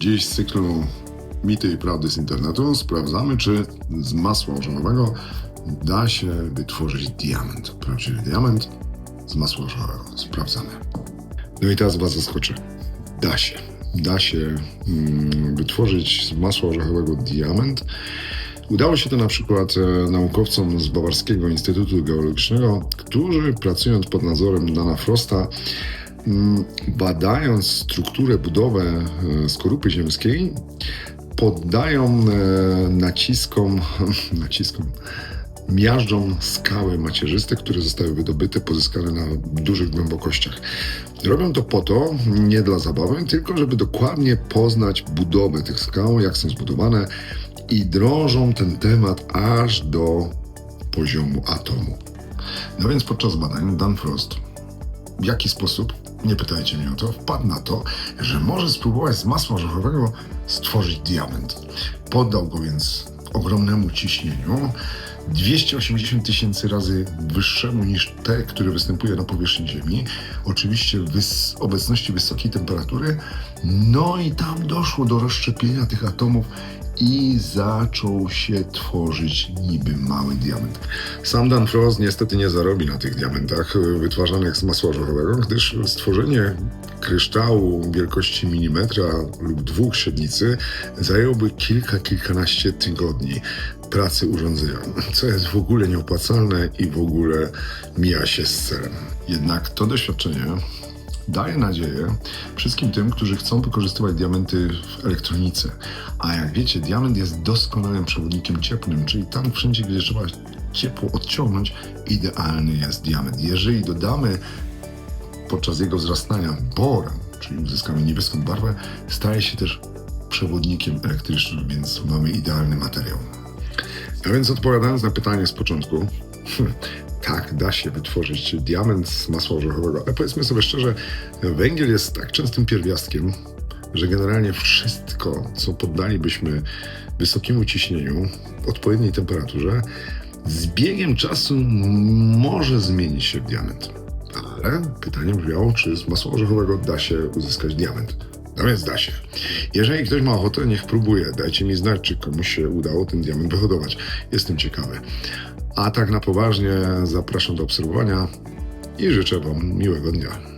Dziś z cyklu Mity i Prawdy z internetu sprawdzamy, czy z masła orzechowego da się wytworzyć diament. Prawdziwy diament z masła orzechowego. Sprawdzamy. No i teraz Was zaskoczę. Da się. Da się mm, wytworzyć z masła orzechowego diament. Udało się to na przykład e, naukowcom z Bawarskiego Instytutu Geologicznego, którzy pracując pod nadzorem Dana Frosta, badając strukturę, budowę e, skorupy ziemskiej, poddają e, naciskom, naciskom, miażdżą skały macierzyste, które zostały wydobyte, pozyskane na dużych głębokościach. Robią to po to, nie dla zabawy, tylko żeby dokładnie poznać budowę tych skał, jak są zbudowane i drążą ten temat aż do poziomu atomu. No więc podczas badań Dan Frost w jaki sposób, nie pytajcie mnie o to, wpadł na to, że może spróbować z masła orzechowego stworzyć diament. Poddał go więc ogromnemu ciśnieniu, 280 tysięcy razy wyższemu niż te, które występuje na powierzchni Ziemi. Oczywiście w obecności wysokiej temperatury. No i tam doszło do rozszczepienia tych atomów i zaczął się tworzyć niby mały diament. Sam Dan Frost niestety nie zarobi na tych diamentach y, wytwarzanych z masła orzechowego, gdyż stworzenie kryształu wielkości milimetra lub dwóch średnicy zajęłoby kilka, kilkanaście tygodni pracy urządzenia, co jest w ogóle nieopłacalne i w ogóle mija się z celem. Jednak to doświadczenie daje nadzieję wszystkim tym, którzy chcą wykorzystywać diamenty w elektronice. A jak wiecie, diament jest doskonałym przewodnikiem cieplnym, czyli tam wszędzie, gdzie trzeba ciepło odciągnąć, idealny jest diament. Jeżeli dodamy podczas jego wzrastania bor, czyli uzyskamy niebieską barwę, staje się też przewodnikiem elektrycznym, więc mamy idealny materiał. A więc odpowiadając na pytanie z początku, tak, da się wytworzyć diament z masła orzechowego, ale powiedzmy sobie szczerze, węgiel jest tak częstym pierwiastkiem, że generalnie wszystko, co poddalibyśmy wysokiemu ciśnieniu, odpowiedniej temperaturze, z biegiem czasu może zmienić się w diament. Ale pytanie brzmiało, czy z masła orzechowego da się uzyskać diament. No więc da się. Jeżeli ktoś ma ochotę, niech próbuje. Dajcie mi znać, czy komuś się udało ten diament wyhodować. Jestem ciekawy. A tak na poważnie zapraszam do obserwowania i życzę Wam miłego dnia.